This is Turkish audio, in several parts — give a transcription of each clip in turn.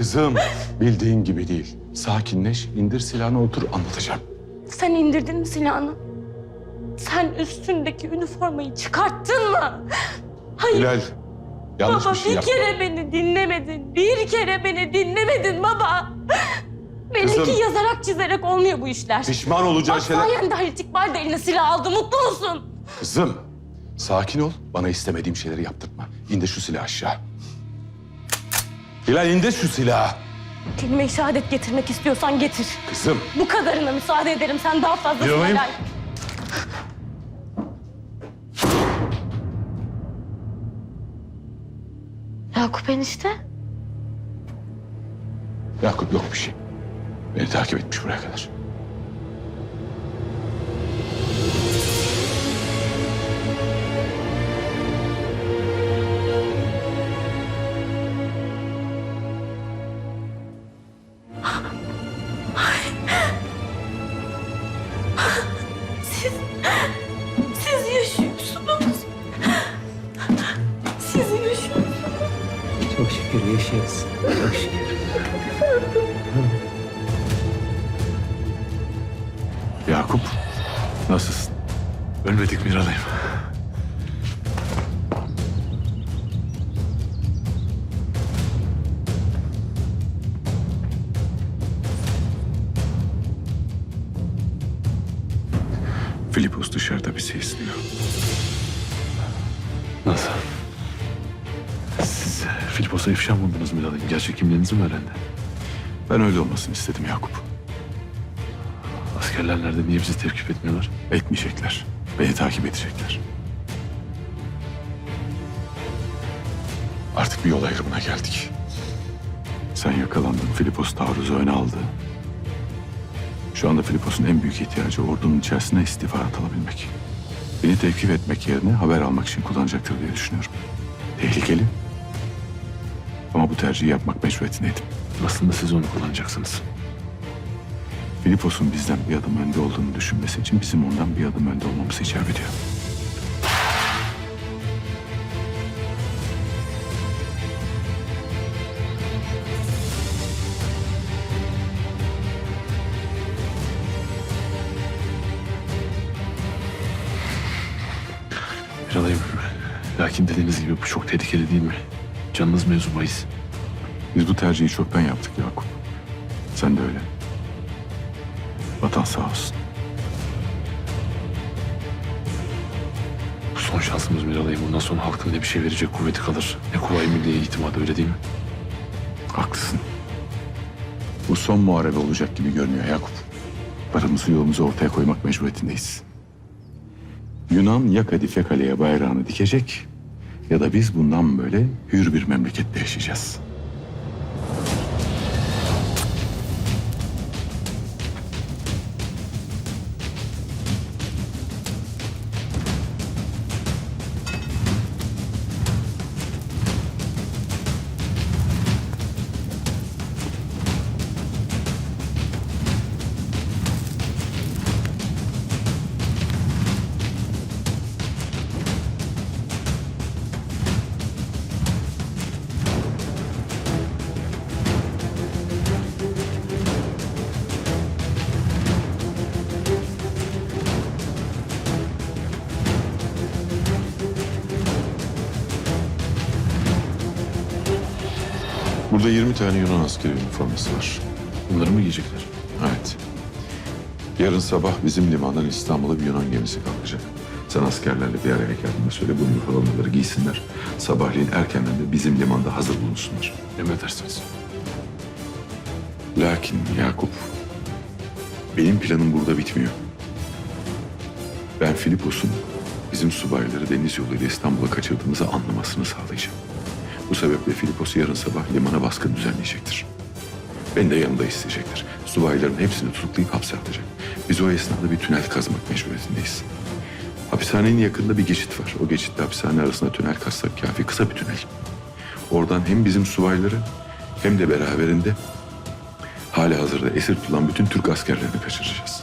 kızım. Bildiğin gibi değil. Sakinleş, indir silahını otur anlatacağım. Sen indirdin mi silahını? Sen üstündeki üniformayı çıkarttın mı? Hayır Hilal, yanlış baba bir şey bir kere beni dinlemedin. Bir kere beni dinlemedin baba. Benimki Kızım. yazarak çizerek olmuyor bu işler. Pişman olacağın Bak şeyler... sayende Halit İkbal de eline silah aldı. Mutlu musun? Kızım, sakin ol. Bana istemediğim şeyleri yaptırtma. İndir şu silahı aşağı. Hilal indir şu silahı. Kelime-i şehadet getirmek istiyorsan getir. Kızım, Bu kadarına müsaade ederim. Sen daha fazlasına Yılmayın. layık. Yakup enişte. Yakup yok bir şey. Beni takip etmiş buraya kadar. Çok şükür yaşıyoruz. Çok şükür. Yakup, nasılsın? Ölmedik Miralay'ım. Filipos dışarıda bizi izliyor. Filipos'a ifşa mı buldunuz Miralay'ım? Gerçek kimliğinizi mi öğrendi? Ben öyle olmasını istedim Yakup. Askerler nerede? Niye bizi tevkif etmiyorlar? Etmeyecekler. Beni takip edecekler. Artık bir yol ayrımına geldik. Sen yakalandın. Filipos taarruzu öne aldı. Şu anda Filipos'un en büyük ihtiyacı ordunun içerisine istihbarat alabilmek. Beni tevkif etmek yerine haber almak için kullanacaktır diye düşünüyorum. Tehlikeli. Ama bu tercihi yapmak mecburiyetindeydim. Aslında siz onu kullanacaksınız. Filipos'un bizden bir adım önde olduğunu düşünmesi için bizim ondan bir adım önde olmamız icap ediyor. Miralay'ım, lakin dediğiniz gibi bu çok tehlikeli değil mi? Canınız mevzu bahis. Biz bu tercihi çoktan yaptık Yakup. Sen de öyle. Vatan sağ olsun. Bu son şansımız Miralay'ım. Bundan sonra halkın ne bir şey verecek kuvveti kalır. Ne kolay milliye itimadı öyle değil mi? Haklısın. Bu son muharebe olacak gibi görünüyor Yakup. Paramızı yolumuzu ortaya koymak mecburiyetindeyiz. Yunan ya Kadife Kale'ye bayrağını dikecek ya da biz bundan böyle hür bir memlekette yaşayacağız. Burada 20 tane Yunan askeri üniforması var. Bunları mı giyecekler? Evet. Yarın sabah bizim limandan İstanbul'a bir Yunan gemisi kalkacak. Sen askerlerle bir araya geldiğinde söyle bu üniformaları giysinler. Sabahleyin erkenden de bizim limanda hazır bulunsunlar. Emredersiniz. Lakin Yakup, benim planım burada bitmiyor. Ben Filipos'un bizim subayları deniz yoluyla İstanbul'a kaçırdığımızı anlamasını sağlayacağım. Bu sebeple Filipos yarın sabah limana baskın düzenleyecektir. Beni de yanında isteyecektir. Subayların hepsini tutuklayıp hapse atacak. Biz o esnada bir tünel kazmak mecburiyetindeyiz. Hapishanenin yakında bir geçit var. O geçitle hapishane arasında tünel kazsak kafi kısa bir tünel. Oradan hem bizim subayları hem de beraberinde hali hazırda esir tutulan bütün Türk askerlerini kaçıracağız.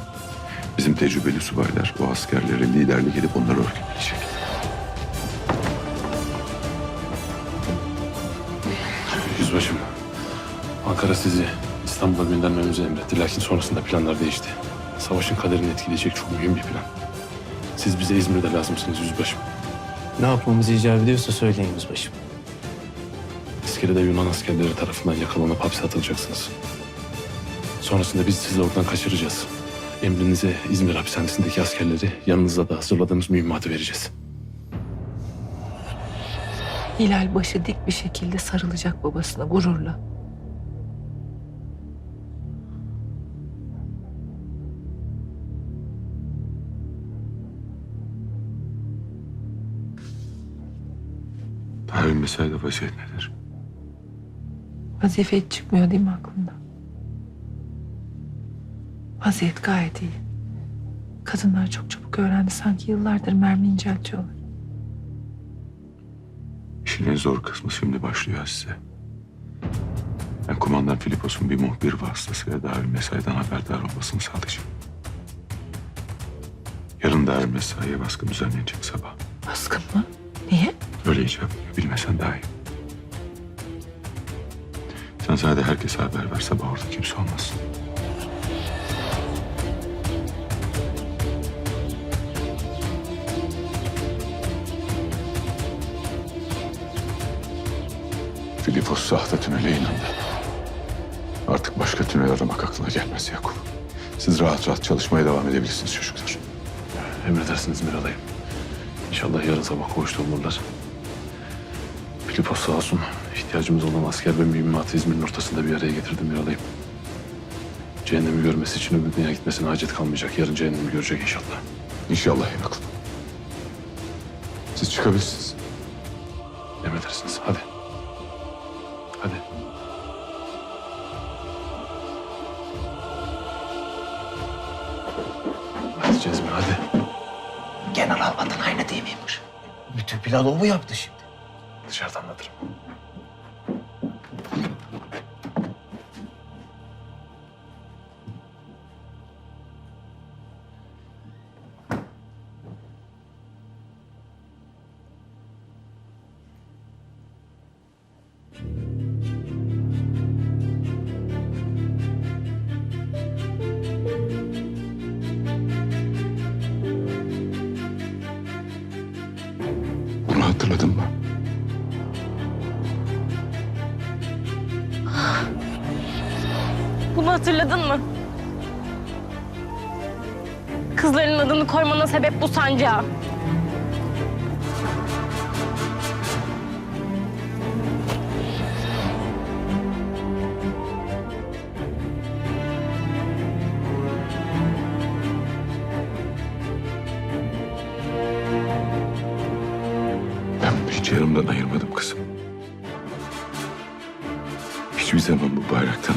Bizim tecrübeli subaylar o askerlere liderlik edip onları örgütleyecek. Yüzbaşım, Ankara sizi İstanbul'a göndermemizi emretti. Lakin sonrasında planlar değişti. Savaşın kaderini etkileyecek çok mühim bir plan. Siz bize İzmir'de lazımsınız yüzbaşım. Ne yapmamızı icap ediyorsa söyleyin yüzbaşım. İskele'de Yunan askerleri tarafından yakalanıp hapse atılacaksınız. Sonrasında biz sizi oradan kaçıracağız. Emrinize İzmir hapishanesindeki askerleri yanınızda da hazırladığımız mühimmatı vereceğiz. Hilal başı dik bir şekilde sarılacak babasına gururla. Tarih mesaide vaziyet nedir? Vazife hiç çıkmıyor değil mi aklında? Vaziyet gayet iyi. Kadınlar çok çabuk öğrendi sanki yıllardır mermi inceltiyorlar. İşin en zor kısmı şimdi başlıyor size. Ben kumandan Filipos'un bir muhbir vasıtasıyla dahil mesaiden haberdar olmasını sağlayacağım. Yarın dahil mesaiye baskın düzenlenecek sabah. Baskın mı? Niye? Öyle icap ediyor. Bilmesen daha iyi. Sen sadece herkese haber ver. Sabah orada kimse olmasın. Filipos sahte tünele inandı. Artık başka tünel aramak aklına gelmez Yakup. Siz rahat rahat çalışmaya devam edebilirsiniz çocuklar. Emredersiniz Miralay'ım. İnşallah yarın sabah koğuşta olurlar. Filipos sağ olsun. İhtiyacımız olan asker ve mühimmatı İzmir'in ortasında bir araya getirdim Miralay'ım. Cehennemi görmesi için öbür dünya gitmesine hacet kalmayacak. Yarın cehennemi görecek inşallah. İnşallah Yakup. Siz çıkabilirsiniz. Emredersiniz. Hadi. Hadi. Hadi Cezmi hadi. General vatan haini değil miymiş? Bütün planı o mu yaptı şimdi? Dışarıda anlatırım. Hatırladın mı? Kızların adını koymana sebep bu sancağı. Ben hiç yanımdan ayırmadım kızım. Hiçbir zaman bu bayraktan